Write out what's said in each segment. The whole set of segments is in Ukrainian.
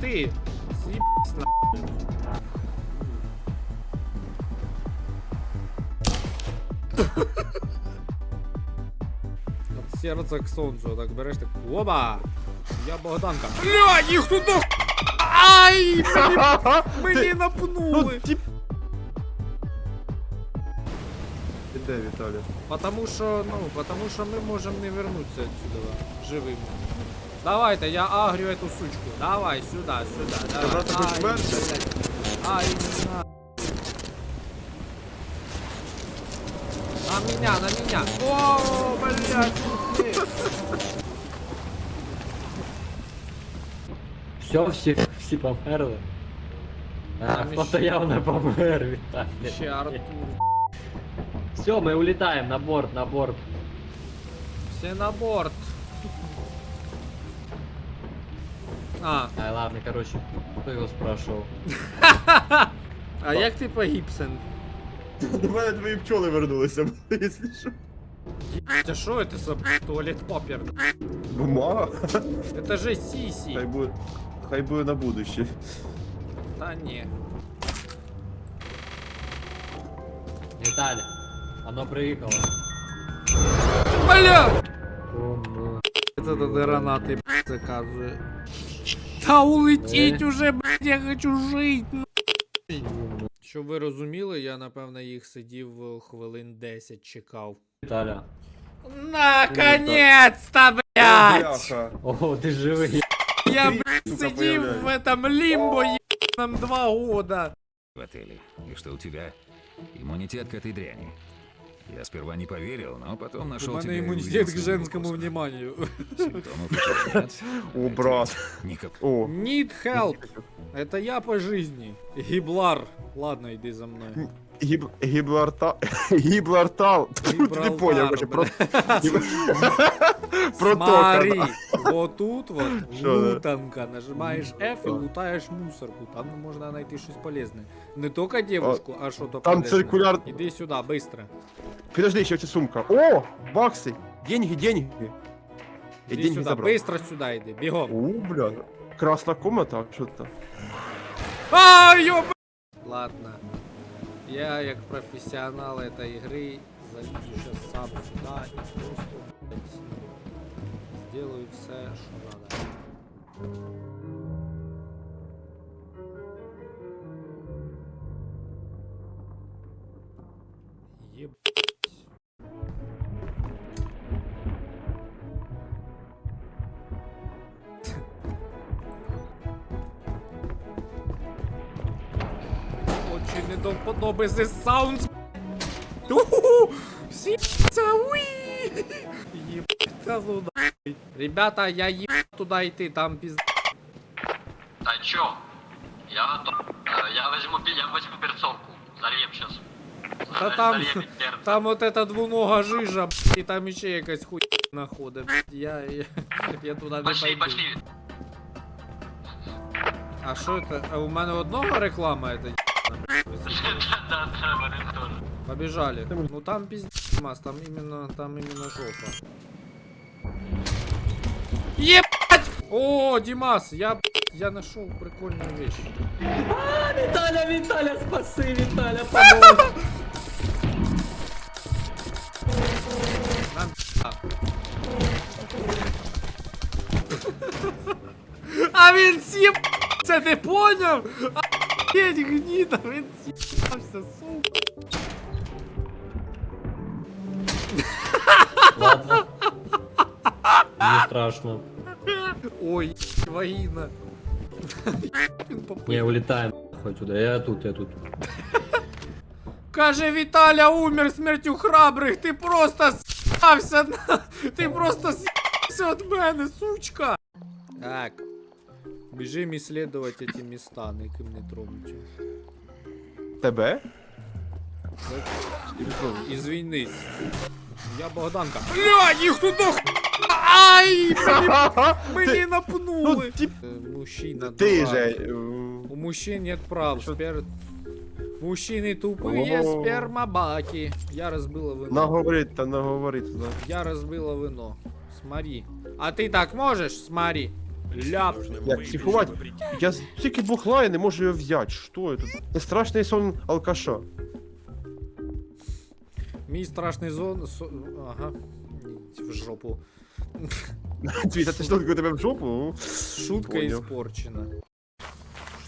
Ти! З'їбсь на. От серце к сонцю, так береш так. Оба! Я Богданка. Бля, їх тут до... Ай! Мені, мені напнули! тип... Іде, Віталій. Потому що, ну, потому що ми можемо не вернутися отсюда живими. Давайте, я агрю эту сучку. Давай, сюда, сюда, давай. Казати хоч Ай, менше? блядь. Ай, на. На меня, на меня. О, блядь. ты. Все, всі, всі померли. А, Там хто-то ще- явно помер, Віталій. Ще Артур. Все, ми улітаємо на борт, на борт. Все на борт. А, Ай, ладно, короче, хто його спрашивав? а як ти погиб, син? До мене твої пчоли вернулися, якщо що. Це що это за туалет папір? Бумага? Это же сиси. Хай буде. Хай буде на будущее. Та ні. Віталій, оно приїхало. Бля! Бум. Это до гранаты заказываю. Та улетіть уже, блядь, я хочу жить. Щоб ви розуміли, я напевно їх сидів е, хвилин 10 чекав. Віталя. Наконец-то, блядь! Бляха. О, ти живий. Я, блядь, сука, сидів в этом лимбо ебаном два года. в отеле. И что у тебя иммунитет к этой дряни. Я сперва не поверил, но потом нашел тебя и увидел к женскому укусов. вниманию. Симптомов у тебя нет. О, брат. Никак. О. Need help. Это я по жизни. Гиблар. Ладно, иди за мной. Гиб... Гібларта... Гиблартал. Тьфу, Ти не Гібралтар, вообще, просто. про... Смотри, Протока. вот тут вот Що, да? лутанка. Нажимаєш F і лутаєш мусорку. Там можна знайти щось полезне. Не тільки девушку, а що то Там полезне. циркуляр... Іди сюди, быстро. Подожди, ще ця сумка. О, бакси. Деньги, деньги. Я Іди деньги сюди, забрав. быстро сюди йди, бігом. О, бля. Красна комната, що це? А, ёб... Ладно. Я, як професіонал этой игры, залізу сейчас сам сюда і просто, блядь, сделаю все, що. Еб... Очень не до вподоби. Уху! Сіться, уи! Єбать, ну нахуй. Ребята, я їб туди йти, там піз... Та чо? Я. Е, Я возьму, я возьму перцовку. Зальєм щас. Та там, там от эта двунога жижа, б**, і там ще якась хуй находить. б**. Я, я, я туди не Пошли, пойду. пошли. А що це? А у мене одного реклама это Да-да-да, вони теж. Побежали. Ну там пиздец, там именно, там именно жопа. Ебать! О, Димас, я, я нашел прикольную вещь. Віталя, Віталя, спаси, Віталя, помог. Нам. А він с'єб... Це ти поняв? Охуєть, гніда, він с'єбався, сука. Ладно. Не страшно. Ой, вагіна. Він попив. Не, улетаємо. Хоть туда. Я тут, я тут. Каже, Віталя умер смертю храбрих, ти просто с**ався на... Ти просто с**ався від мене, сучка. Так. Біжим исследовать эти места, ніким не тронуті. Тебе? Ізвінись. Я Богданка. Бля, їх тут до х- Ай, мені, мені Ти- напнули. Ну, тип, Е, Мужчина ти дурак. же. е, У мужчин нет прав. Що? Спер... Мужчины тупые, О. спермобаки. Я разбила вино. Наговорить та наговорить, да. Я разбила вино. Смотри. А ты так можешь? Смотри. Ляп. Я психувати. Я тільки бухла, я не можу його взяти. Що це? Це страшний сон алкаша. Мій страшний зон. со- Ага. Ні, В жопу. Ти що таке тебе в жопу? Шутка Понял. испорчена.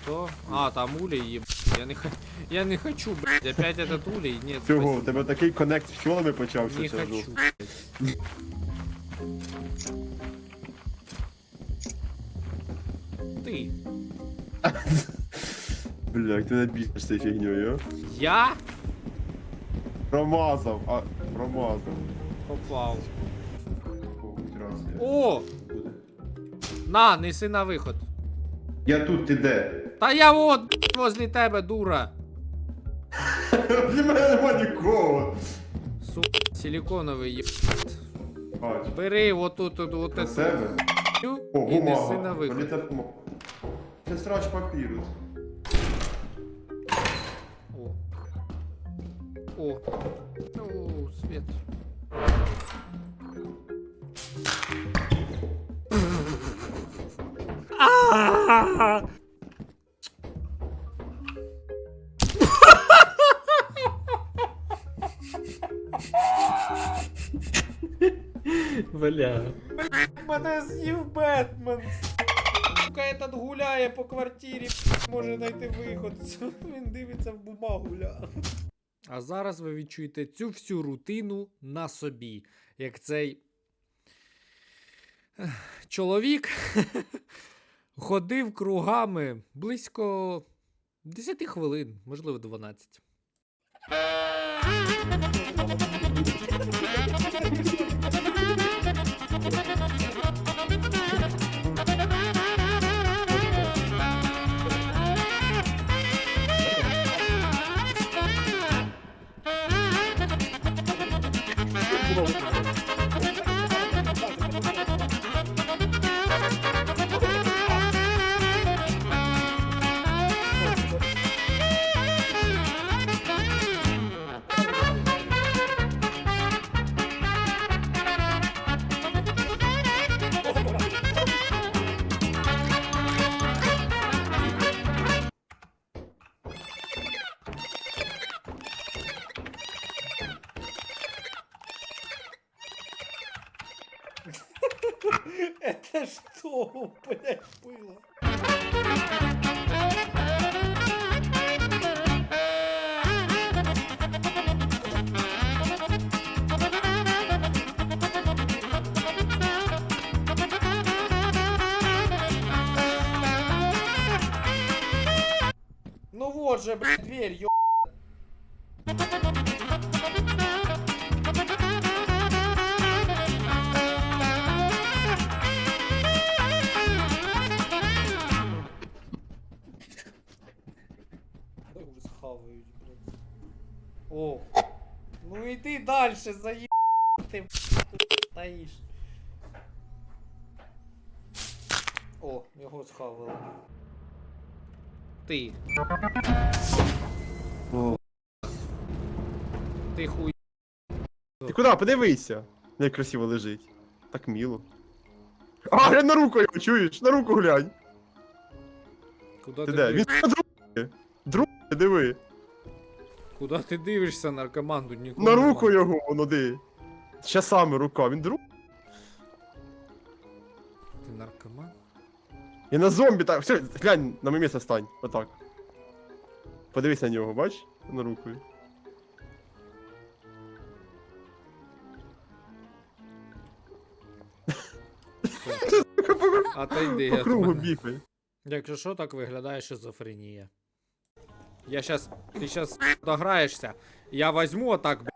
Что? А, там улей, еб... Я не, х... я не хочу, блядь, опять этот улей. Нет, Цього, у спасибо. тебе такий коннект з пчолами почався. Не це хочу. жовт. блядь. Ты. Бля, як ти цією фігньою, а? Я Промазав, а, промазав. попал. О. На, неси на виход. Я тут, ти де? Та я от возле тебе, дура. Для мене нема нікого. Су... Силиконовий єб... Бач. Бери вот тут, тут, вот На себе? О, і неси на бумага. виход. Політа бумага. Це срач папірус. О. О. О, свет. Бля. Мене з'їв Бетмен. Сука, этот гуляє по квартирі, може знайти виход. Він дивиться в бумагу. Ля. А зараз ви відчуєте цю всю рутину на собі. Як цей чоловік ходив кругами близько 10 хвилин, можливо, 12. Это что, блядь, было? Ну вот же, блядь, дверь, ё... Ну іди далі, заїб ти тут стоїш. О, його схавали. Ти. О. Ти хуй. Ти куди? Подивися. Як красиво лежить. Так мило. А, глянь на руку його, чуєш? На руку глянь. Куда Ти де? Він друге. Друге, диви. Куда ти дивишся наркоманду? Нікого На нема. руку його, воно ди. З часами рука, він друг. Ти наркоман? І на зомбі так. Все, глянь, на моє місце стань. Отак. Подивись на нього, бач? На руку. Отойди По від кругу мене. бігай. Якщо що, так виглядає шизофренія. Я щас. Ти щас дограєшся. Я возьму отак, блядь.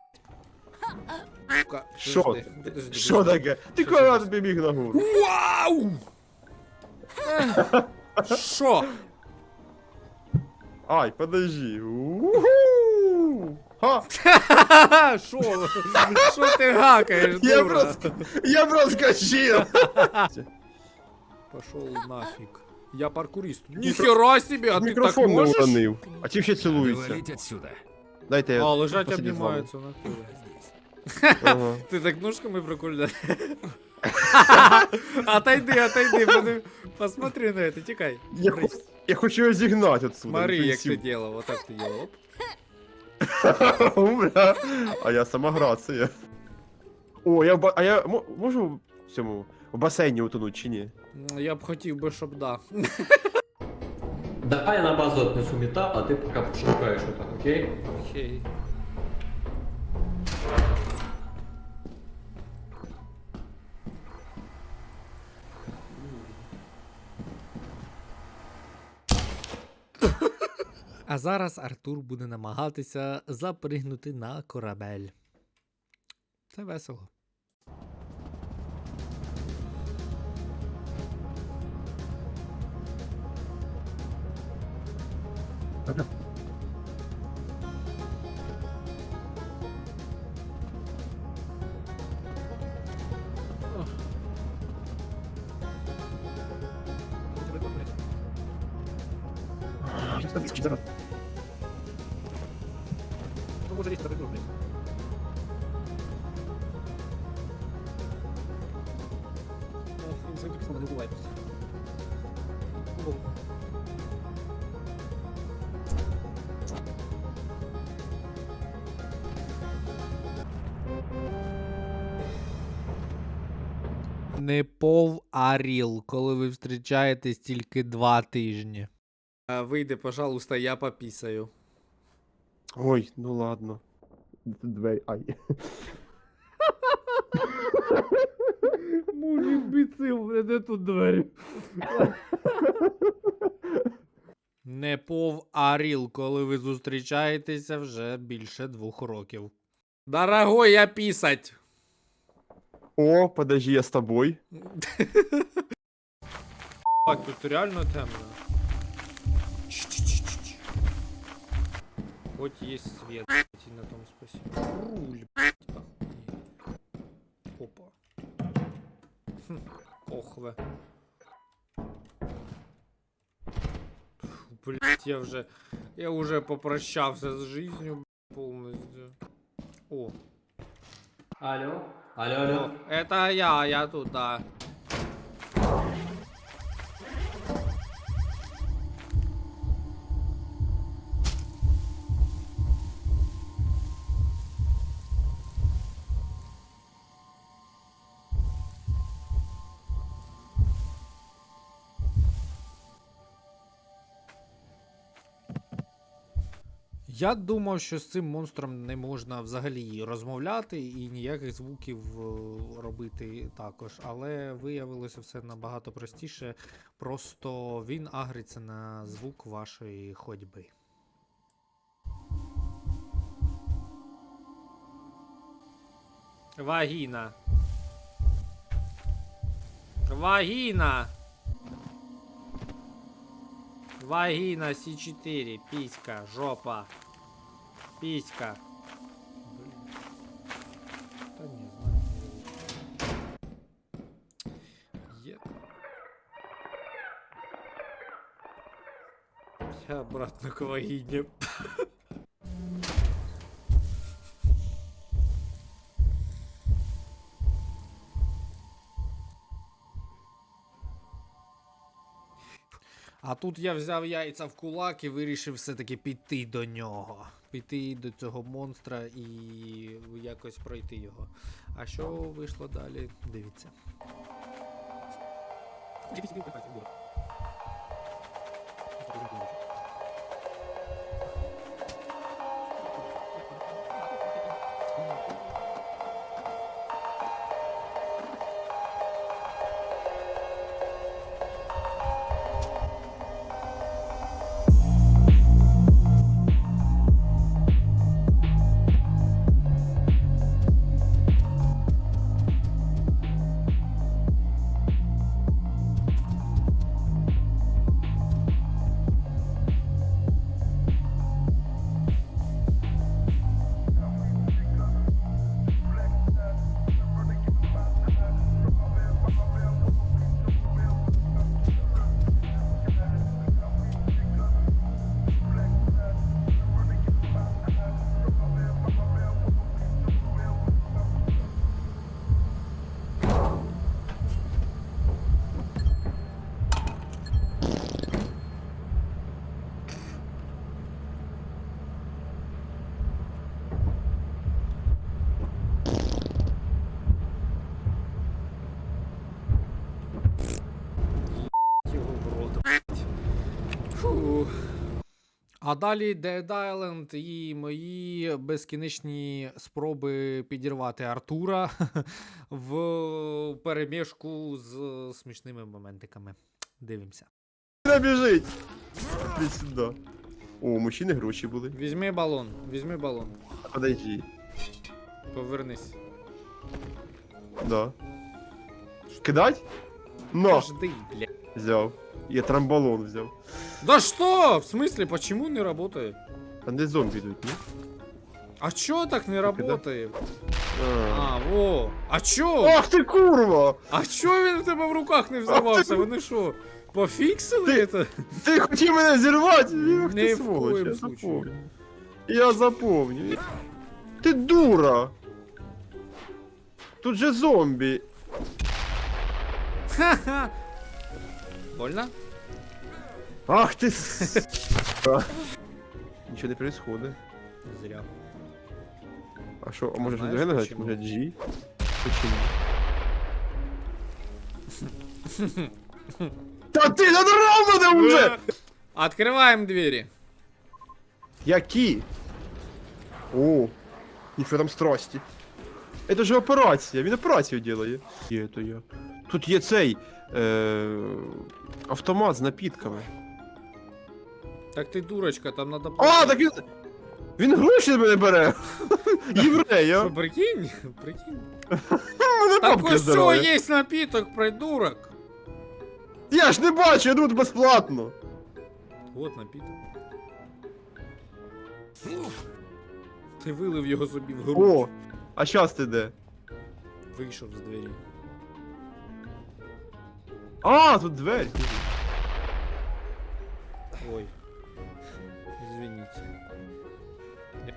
Сука, Що? подожди, подожди, Що подожди. таке? Ти Що, коли що, тобі біг на гору? Вау! Ех, Що? Ай, подожди. Уху! Ха! Ха-ха-ха! Що? Що ти гакаєш, Я дура? просто- Я проскочил! Пошел нафиг. Я паркурист. Ніхера себе, а ти так Мікрофон не можеш? уронив. А ті ще Надо цілуються. валить отсюда. Дайте я А, лежать посидю з вами. обнімаються на Ага. Ти так ножками прикольно. Отойди, отойди, подив- посмотри на это, тікай. Я, хо- я хочу його зігнати отсюда. Смотри, як інтенсив. ти делал, вот так ти делал. Оп. Бля. А я сама грація. О, я, в ба- а я мо- можу в цьому в басейні утонуть чи ні? Я б хотів би, щоб да. Давай я на базу отнесу металл, а ты пока пошукаешь это, окей? Окей. А зараз Артур буде намагатися запригнути на корабель. Це весело. Не пов, а ріл, коли ви зустрічаєтесь тільки два тижні. А, вийди, пожалуйста, я попісаю. Ой, ну ладно. Двері. Ай. Мужик біцив, де тут двері. Не пов, а ріл, коли ви зустрічаєтеся вже більше двох років. Дорогой, я пісать. О, подожди, я з тобою. А, тут реально темно. Хоть есть свет, на том спасибо. Руль, блядь. Опа. Хм, Охве. Фу, Блять, я вже. Я уже попрощався з жизнью полностью. О, Алло? Алло, алло. это я, я тут, да. Я думав, що з цим монстром не можна взагалі розмовляти і ніяких звуків е, робити також. Але виявилося все набагато простіше. Просто він агриться на звук вашої ходьби. Вагіна. Вагіна. Вагина С4, писька, жопа. Писька. Блин. Да не знаю. Я... Я обратно к вагине. А тут я взяв яйця в кулак і вирішив все-таки піти до нього піти до цього монстра і якось пройти його. А що вийшло далі? Дивіться. Дивіться, А далі Dead Island і мої безкінечні спроби підірвати Артура в перемішку з смішними моментиками. Дивимося. Не біжить! Сюди. О, у мужчини гроші були. Візьми балон, візьми балон. Подожди. Повернись. Да. Кидать? Но! Жди, бля. Взяв. Я трамбалон взяв. Да что? В смысле, почему не работает? А де зомбі йдуть, ні? А чё так не да? работает? А. А, во. А чё? Ах ти курва! А чё він в тебе в руках не взорвався? Вони що, пофіксили Ти- это? Ти хотів мене зірвати? Ах Не ти в сволоч, коєм я случае. запомню. Я запомню. Ти дура! Тут же зомбі. Ха-ха. Больно? Ах ти с... Нічого не происходит. Зря. А що, а може Знаєш, щось нажати? почему? G? Почему? Та ти надрав мене вже! Открываем двери. Які? О, ніфіга там страсті. Это же операція, він операцію ділає. Є то я. Тут є цей е, автомат з напітками. Так ты дурочка, там надо... А, так він. Він гроші з мене бере. Єврея. Что, прикинь? Прикинь. Мене Так бабки ось здорові. есть напиток, придурок. Я ж не бачу, я тут безплатно. Вот напиток. Ти вилив його собі в грудь. О, а щас ти де? Вийшов з двері. А, тут двері. Ой. Извините.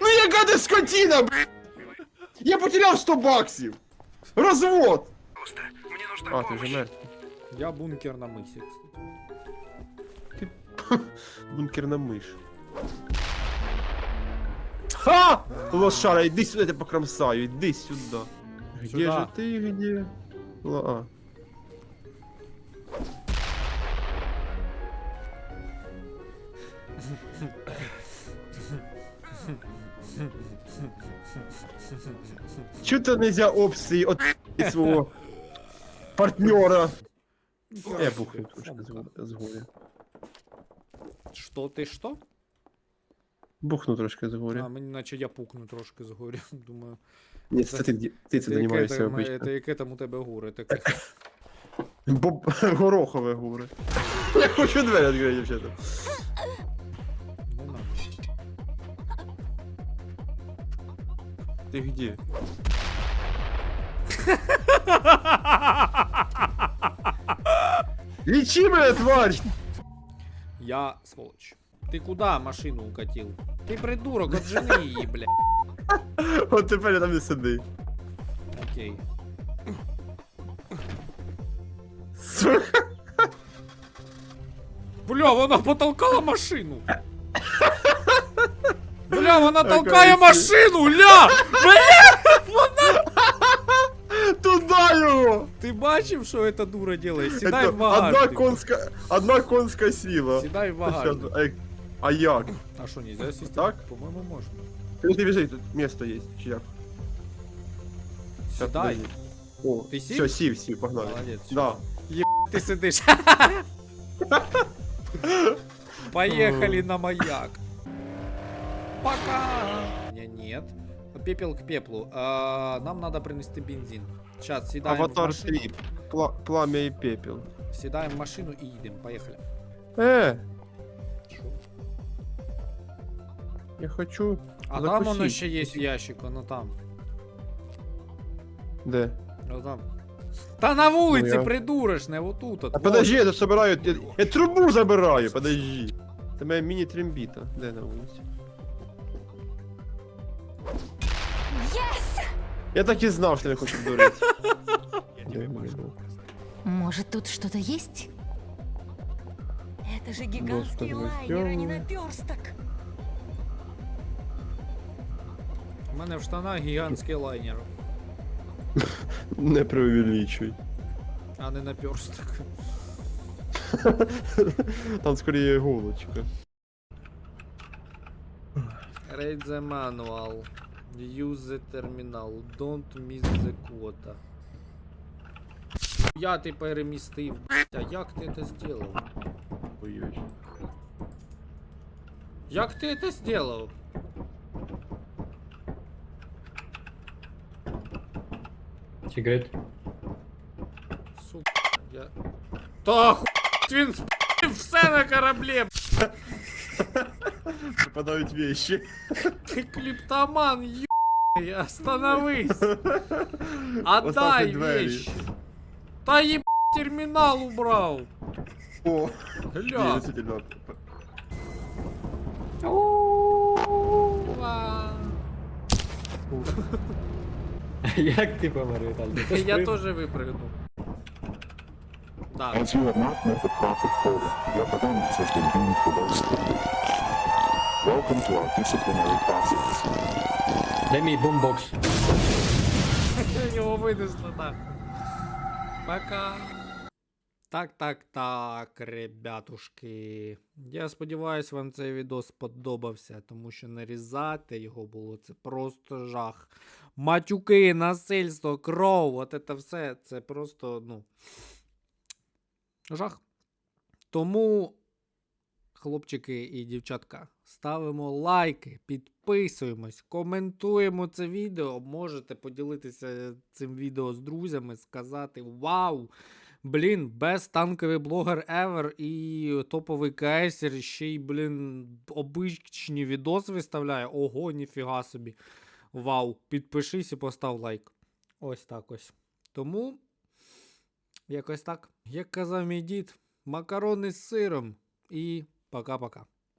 Ну яка ти скотина, блядь! Я потеряв 100 баксів! Розвод! А, ти вже мертвий. Я бункер на мисі, кстати. Бункерна миш. Ха! Лошара, іди сюди, я тебе покромсаю, іди сюди. Где Сюда. же ти, где? Ла- А. Чого то нельзя опції от свого партнера? Я бухну трошки з Фомка. го- з горя. Що ти що? Бухну трошки з А, горя. мені наче я пукну трошки згорю. Думаю. Ні, це ти, ти це займаєшся обично. Це яке там у тебе горе таке. Боб... Горохове горе. Я хочу двері відкрити, дівчата. Не. Ти где? Лечи мене, тварь! Я сволочь. Ти куда машину укатил? Ти придурок, отжени її, бля. От тепер я там не сиди. Окей. Сука. Бля, вона потолкала машину. Бля, вона толкає машину, ля! Бля! Туда його! Ти бачив, що ця дура делає? Сідай Это в одна багажник. конська, одна конська сила. Сідай в багажник. Щас, ай, А як? А що, нельзя сісти? Так? По-моєму, можна. Ти ти біжи, тут місто є, чи як? Щас, Сідай. подожди. О, Ти сів? Все, сів, сів, погнали. Молодець. Да. Ти сидиш. Поехали на маяк. Пока. Не, нет. Пепел к пеплу. А, нам надо принести бензин. Сейчас сідаємо в Аватар машину. 3. Пла- пламя і пепел. Сідаємо в машину і їдемо. Поїхали. Е, я хочу. А там воно Закусіть. ще є ящик, воно там. Де? Воно там. Та на вулиці, Ну, я- придуриш, не отут. от. А подожди, я тут собираю. Я, я трубу забираю, подожди. Це моя міні-трембіта. Де на вулиці? Я так і знав, що не хочу дурити. Де моя? Может, тут что-то есть? Это же гигантский Господи, лайнер, а не ёлы. наперсток. У мене в штанах гігантський лайнер, Не преувеличуй. а не наперсток. Там скорее иголочка. Read the manual. Use the terminal. Don't miss the quota. Я ти перемістив. А як ти це зробив? Як ти це зробив? Сигарет. Сука, я... Та хуй він спів все на кораблі, Пропадают вещи. ти кліптоман, ю**й, остановись. Поставь Отдай двері. вещи. Та еб термінал убрав. О, Гля. не, действительно. Ва. Як ти помер, Віталій? Ти Я сприг- теж випрыгнув. Так. As you have not met the profit quota, your performance has been deemed below standard. Welcome to our disciplinary process. Дай мій бумбокс. Його винесло так. Пока. Так, так, так, ребятушки. Я сподіваюся, вам цей відео сподобався, тому що нарізати його було це просто жах. Матюки, насильство, кров, от це все, це просто, ну. Жах. Тому, хлопчики і дівчатка, ставимо лайки, підписуємось, коментуємо це відео. Можете поділитися цим відео з друзями, сказати Вау! Блін, без танковий блогер ever і топовий кейсер, ще й, блін, обичні відоси виставляє. Ого, ніфіга собі. Вау! Підпишись і постав лайк. Ось так ось. Тому, якось так. Як казав мій дід, макарони з сиром. І пока-пока.